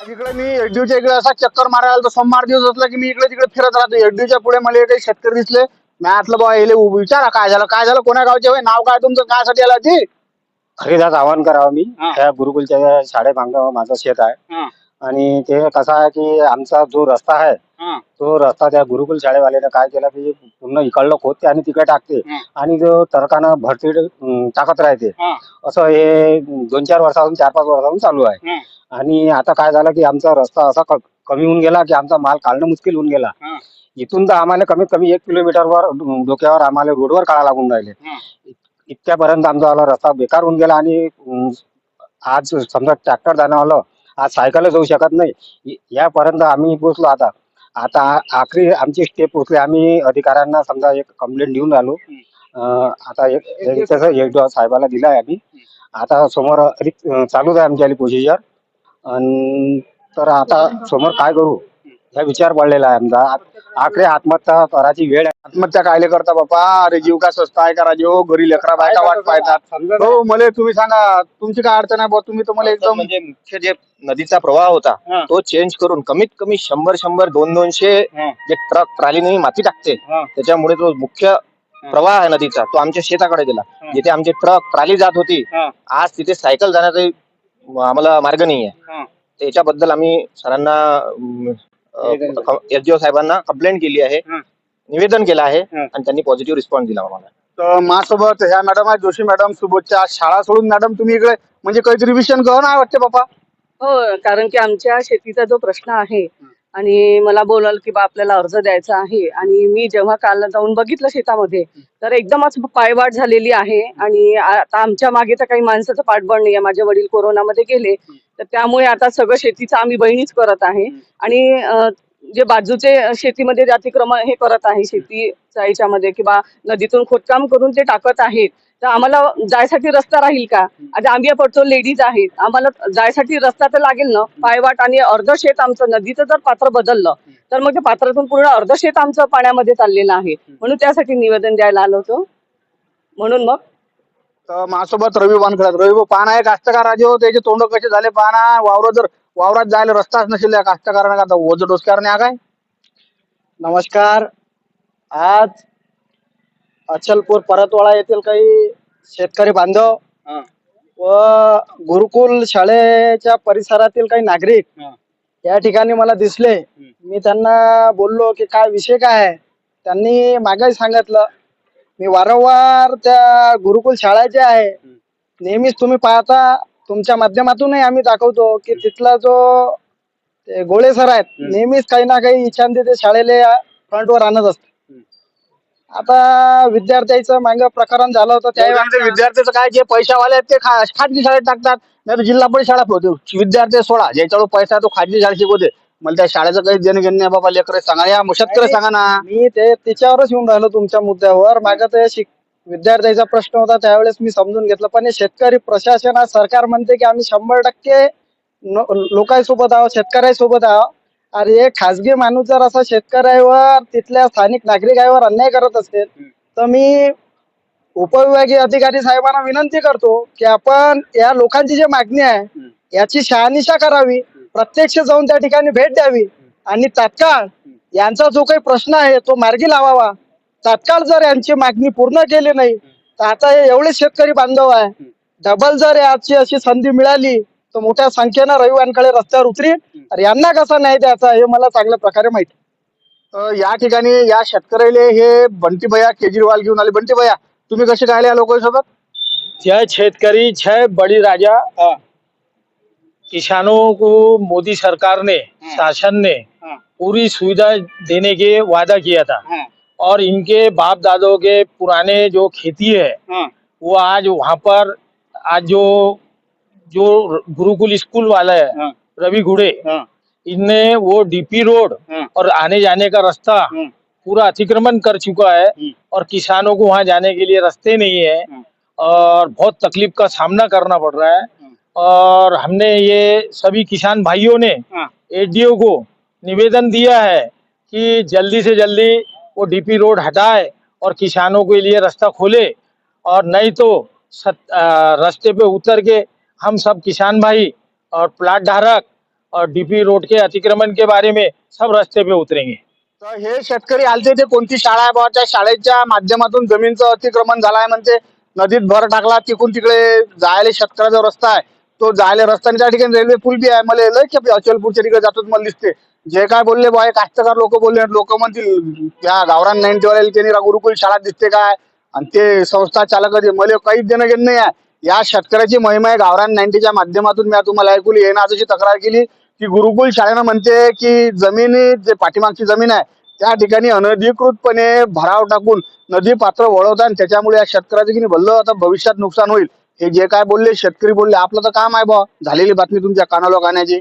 इकडे मी एडीयूच्या इकडे असा चक्कर मारायला आलो, सोमवार दिवस असला की मी इकडे तिकडे फिरत राहतो. एडीयूच्या पुढे मला काही शेतकरी दिसले. मी आतलं बाबा येले विचारा काय झालं काय झालं कोण्या गावचे होय? नाव काय तुमचं? काय साठी आला ती? हरिदास आव्हान करावं मी. त्या गुरुकुलच्या शाळेमाग माझं शेत आहे. आणि ते कसं आहे की आमचा जो रस्ता आहे हा. तो रस्ता त्या गुरुकुल शाळेवाल्याने काय केला की पूर्ण इकडलं खोदते आणि तिकडे टाकते हा. आणि जो टरकानं भरती अं, टाकत राहते हा. असं हे दोन चार वर्षापासून चार पाच वर्षापासून चालू आहे हा. आणि आता काय झालं की आमचा रस्ता असा क- कमी होऊन गेला की आमचा माल काढणं मुश्किल होऊन गेला हा. इथून तर आम्हाला कमीत कमी एक किलोमीटरवर अं, डोक्यावर आम्हाला रोडवर काढा लागून राहिले हा. इतक्यापर्यंत आमचा वाला रस्ता बेकार होऊन गेला आणि अं, आज समजा ट्रॅक्टर जाणं आलं आज सायकल जाऊ शकत नाही. यापर्यंत आम्ही पोहोचलो आता. आता आखरी आमची स्टेप पोहोचली आम्ही अधिकाऱ्यांना समजा एक कंप्लेंट देऊन राहिलो आता एक एक तसं एक दिवस साहेबाला आम्ही. आता समोर अधिक चालूच आहे आमच्या प्रोसिजर तर आता समोर काय करू? हा विचार पडलेला आहे आमचा आ- आखरी आत्महत्या करायची वेळ आहे आत्महत्या कायले करता बापा अरे जीव का स्वस्त आहे का राजो घरी लेकरा बायका वाट पाहतात हो मला तुम्ही सांगा तुमची काय अडचण आहे बुवा तुम्ही तर मला एकदम म्हणजे मुख्य जे नदीचा प्रवाह होता हा. तो चेंज करून कमीत कमी शंभर शंभर दोन दोनशे हा. जे ट्रक ट्रॉलीने माती टाकते हा. त्याच्यामुळे तो मुख्य प्रवाह आहे नदीचा तो आमच्या शेताकडे गेला हा. जिथे आमचे ट्रक ट्रॉली जात होती हा. आज तिथे सायकल जाण्याचा आम्हाला मार्ग नाही हा. आहे त्याच्याबद्दल आम्ही सरांना एस साहेबांना कंप्लेंट केली आहे. हा. निवेदन केलं आहे हा. आणि त्यांनी पॉझिटिव्ह रिस्पॉन्स दिला आम्हाला. तर माझ्यासोबत ह्या मॅडम आहे जोशी मॅडम सुबोधच्या. शाळा सोडून मॅडम तुम्ही इकडे म्हणजे काहीतरी विषय कळ नाही वाटते बापा. हो कारण की आमच्या शेतीचा जो प्रश्न आहे आणि मला बोलाल की बा आपल्याला अर्ज द्यायचा आहे. आणि मी जेव्हा काल जाऊन बघितलं शेतामध्ये तर एकदमच पायवाट झालेली आहे. आणि आता आमच्या मागे तर काही माणसाचं पाठबळ नाही आहे माझे वडील कोरोनामध्ये गेले. तर त्यामुळे आता सगळं शेतीचं आम्ही बहिणीच करत आहे. आणि जे बाजूचे शेतीमध्ये जे अतिक्रमण हे करत आहे शेतीच्या याच्यामध्ये किंवा नदीतून खोदकाम करून ते टाकत आहेत तर आम्हाला जायसाठी रस्ता राहील का? आता आम्ही पडतो लेडीज आहेत. आम्हाला जायसाठी रस्ता तर लागेल ना? पायवाट आणि अर्ध शेत आमचं नदीचं जर पात्र बदललं तर मग ते पात्रातून पूर्ण अर्ध शेत आमचं पाण्यामध्ये चाललेलं आहे. म्हणून त्यासाठी निवेदन द्यायला आलो होतो. म्हणून मग? माझ्यासोबत रवी वानखळा रवी पाना आहे कास्तकार राजे त्याचे तोंड कसे झाले? पाना वावर जर वावरात जायला रस्ताच नसेल या कास्तकारांना का ओझ डोसकार नाही काय नमस्कार. आज अचलपूर परतवाडा येथील काही शेतकरी बांधव हा. व गुरुकुल शाळेच्या परिसरातील काही नागरिक हा. या ठिकाणी मला दिसले. मी त्यांना बोललो की काय विषय काय आहे? त्यांनी मागे सांगितलं. मी वारंवार त्या गुरुकुल शाळा ज्या आहे नेहमीच तुम्ही पाहता तुमच्या माध्यमातूनही आम्ही दाखवतो की तिथला जो ते गोळे सर आहेत नेहमीच काही ना काही इच्छांती ते शाळेला फ्रंटवर आणत असतात. आता विद्यार्थ्याचं मागे प्रकरण झालं होतं त्या विद्यार्थ्याचं काय जे पैशावाले आहेत ते खा- खाजगी शाळेत टाकतात नाही तर जिल्हा परिषद शाळा होते विद्यार्थी सोडा ज्याच्यावर पैसा आहे तो खाजगी शाळा शिकवते. मला त्या शाळेचं काही देणं घेणं नाही बाबा लेकर सांगा या शेतकरी सांगा ना. मी ते तिच्यावरच येऊन राहिलो तुमच्या मुद्द्यावर. मागं ते शिक विद्यार्थ्याचा प्रश्न होता त्यावेळेस मी समजून घेतलं. पण हे शेतकरी प्रशासन आज सरकार म्हणते की आम्ही शंभर टक्के नो- लोकांसोबत आहोत शेतकऱ्यासोबत आहोत. अरे खासगी माणूस जर असा शेतकऱ्यावर तिथल्या स्थानिक नागरिकांवर अन्याय करत असेल तर मी उपविभागीय अधिकारी साहेबांना विनंती करतो की आपण या लोकांची जी मागणी आहे याची शहानिशा करावी प्रत्यक्ष जाऊन त्या ठिकाणी भेट द्यावी. आणि तात्काळ यांचा जो काही प्रश्न आहे तो मार्गी लावावा. तात्काळ जर यांची मागणी पूर्ण केली नाही तर आता हे एवढे शेतकरी बांधव आहे डबल जर याची अशी संधी मिळाली तर मोठ्या संख्येनं रविवारकडे रस्त्यावर उतरीन तर यांना कसा न्याय द्यायचा हे मला चांगल्या प्रकारे माहिती या ठिकाणी या शेतकऱ्याले हे बंटी भैया केजरीवाल घेऊन आले बंटी भैया तुम्ही कसे काय या लोकांसोबत जय शेतकरी जय बड़ी राजा। किसानों को मोदी सरकार ने शासन ने। पूरी सुविधा देने के वादा किया था। और इनके बाप दादों के पुराने जो खेती है। वो आज वहाँ पर आज जो जो गुरुकुल स्कूल वाला हाँ। रवि घुड़े हाँ। इनने वो डीपी रोड हाँ। और आने जाने का रास्ता हाँ। पूरा अतिक्रमण कर चुका है हम्म। और किसानों को वहाँ जाने के लिए रास्ते नहीं है हाँ। और बहुत तकलीफ़ का सामना करना पड़ रहा है और हमने ये सभी किसान भाइयों ने हाँ। एडीओ को निवेदन दिया है कि जल्दी से जल्दी वो डीपी रोड हटाए और किसानों के लिए रास्ता खोले और नहीं तो रास्ते पे उतर के हम सब किसान भाई और प्लाट धारक और डीपी रोड के अतिक्रमण के बारे में सब रास्ते पे उतरेंगे। तर हे शेतकरी आलते ते कोणती शाळा आहे? बाबा त्या शाळेच्या माध्यमातून जमीनचं अतिक्रमण झालाय म्हणते. नदीत भर टाकला तिकून तिकडे जायला शेतकऱ्याचा रस्ता आहे. तो जायला रस्ता आणि त्या ठिकाणी रेल्वे पूल बी आहे. मला लय की अचलपूरच्या तिकडे जातात मला दिसते. जे काय बोलले बॉय कास्तकार लोक बोलले. लोक म्हणतील त्या गावरान नाईन त्यांनी गुरुकुल शाळा दिसते काय? आणि ते संस्था चालक मला काहीच देणं घेणं नाही आहे. या शेतकऱ्याची महिमा आहे. गावरान नाईन्टीच्या माध्यमातून मी तुम्हाला ऐकून येणं अशी तक्रार केली की गुरुकुल शाळेनं म्हणते की जमिनी जे पाठीमागची जमीन आहे त्या ठिकाणी अनधिकृतपणे भराव टाकून नदी पात्र वळवतात आणि त्याच्यामुळे या शेतकऱ्याचं की भल्लं आता भविष्यात नुकसान होईल. हे जे काय बोलले शेतकरी बोलले आपलं तर काम आहे बा झालेली बातमी तुमच्या कानाला कानाची